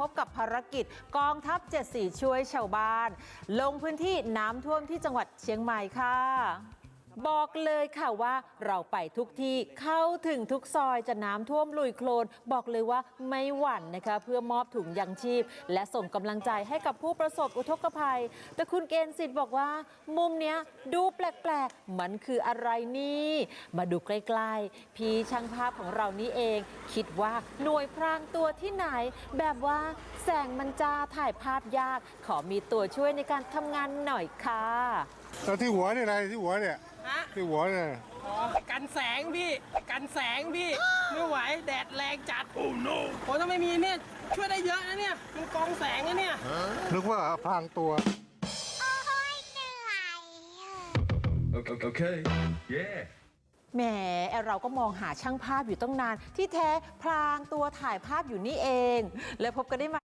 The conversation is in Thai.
พบกับภารกิจกองทัพเจ็ดสีช่วยชาวบ้าน ลงพื้นที่น้ำท่วมที่จังหวัดเชียงใหม่ค่ะ บอกเลยค่ะว่าเราไปทุกที่เข้าถึงทุกซอยจะน้ำท่วมลุยโคลน บอกเลยว่าไม่หวั่นนะคะ เพื่อมอบถุงยังชีพ และส่งกำลังใจให้กับผู้ประสบอุทกภัย แต่คุณเกณฑ์สิทธิ์บอกว่า มุมเนี้ยดูแปลกๆ มันคืออะไรนี่ มาดูใกล้ๆ พี่ช่างภาพของเรานี่เอง คิดว่าหน่วยพรางตัวที่ไหน แบบว่าแสงมันจ้าถ่ายภาพยาก ขอมีตัวช่วยในการทำงานหน่อยค่ะแล้วที่หัวเนี่ยอะไรที่หัวเนี่ย ที่หัวเนี่ย อ๋อกันแสงพี่ กันแสงพี่ ไม่ไหว แดดแรงจัด โอ้ no โอ้ถ้าไม่มีเนี่ย ช่วยได้เยอะนะเนี่ย มันกองแสงนะเนี่ย นึกว่าพรางตัว Okay, okay. Yeah. แหมเราก็มองหาช่างภาพอยู่ตั้งนาน ที่แท้พลางตัวถ่ายภาพอยู่นี่เอง และพบกันได้ใหม่